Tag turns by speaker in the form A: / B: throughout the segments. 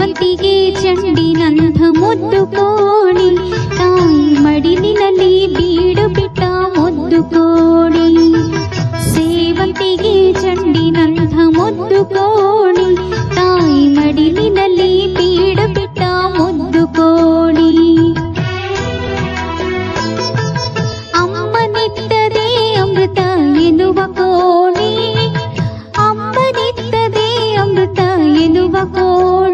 A: ಸೇವಂತಿಗೆ ಚಂಡಿನಂಥ ಮುದ್ದು ಕೋಣಿ. ತಾಯಿ ಮಡಿಲಿನಲ್ಲಿ ಬೀಡು ಬಿಟ್ಟ ಮುದ್ದು ಕೋಣಿ. ಸೇವಂತಿಗೆ ಚಂಡಿನಂಥ ಮುದ್ದು ಕೋಣಿ. ತಾಯಿ ಮಡಿಲಿನಲ್ಲಿ ಬೀಡು ಬಿಟ್ಟ ಮುದ್ದು ಕೋಣಿ. ಅಮ್ಮನಿತ್ತದೆ ಅಮೃತ ಎನ್ನುವ ಕೋಣಿ. ಅಮ್ಮನಿತ್ತದೆ ಅಮೃತ ಎನ್ನುವ ಕೋಣಿ.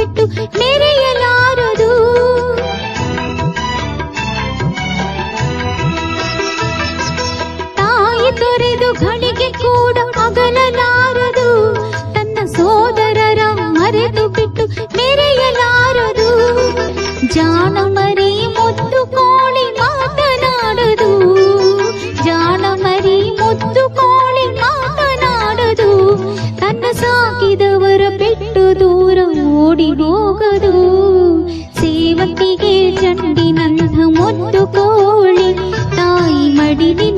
A: ಮರೆತು ಬಿಟ್ಟು ಮೆರೆಯಲಾರದು ತಾಯಿ ತೊರೆದು ಘಳಿಗೆ ಕೂಡ ಅಗಲಲಾರದು ತನ್ನ ಸೋದರರ ಮರೆತು ಬಿಟ್ಟು ಮೆರೆಯಲಾರದು ಜಾಣ ಮರಿ ಮುದ್ದು ಕೋಳಿ ಮಾತನಾಡದು ಜಾಣ ಮರಿ ಮುದ್ದು ಕೋಳಿ ಮಾತನಾಡದು ತನ್ನ ಸಾಕಿದವರ ಚಂಡಿನಂಥ ಮುದ್ದು ಕೋಳಿ ತಾಯಿ ಮಡಿಲಿನಲ್ಲಿ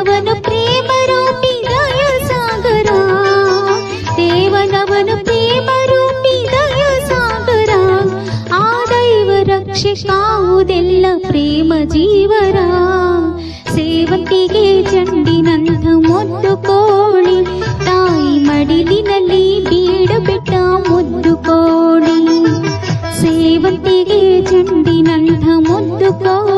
A: ದೇವನವನು ಪ್ರೇಮ ರೂಪಿ ದಯ ಸಾಗರ. ದೇವನವನು ಪ್ರೇಮ ರೂಪಿ ದಯ ಸಾಗರ. ಆ ದೈವ ರಕ್ಷಿಕಾವುದೆಲ್ಲ ಪ್ರೇಮ ಜೀವರ. ಸೇವಂತಿಗೆ ಚಂಡಿನಂಥ ಮುದ್ದು ಕೋಳಿ. ತಾಯಿ ಮಡಿಲಿನಲ್ಲಿ ಬೀಡಬಿಟ್ಟ ಮುದ್ದು ಕೋಳಿ. ಸೇವಂತಿಗೆ ಚಂಡಿನಂಥ ಮುದ್ದು ಕೋಳಿ.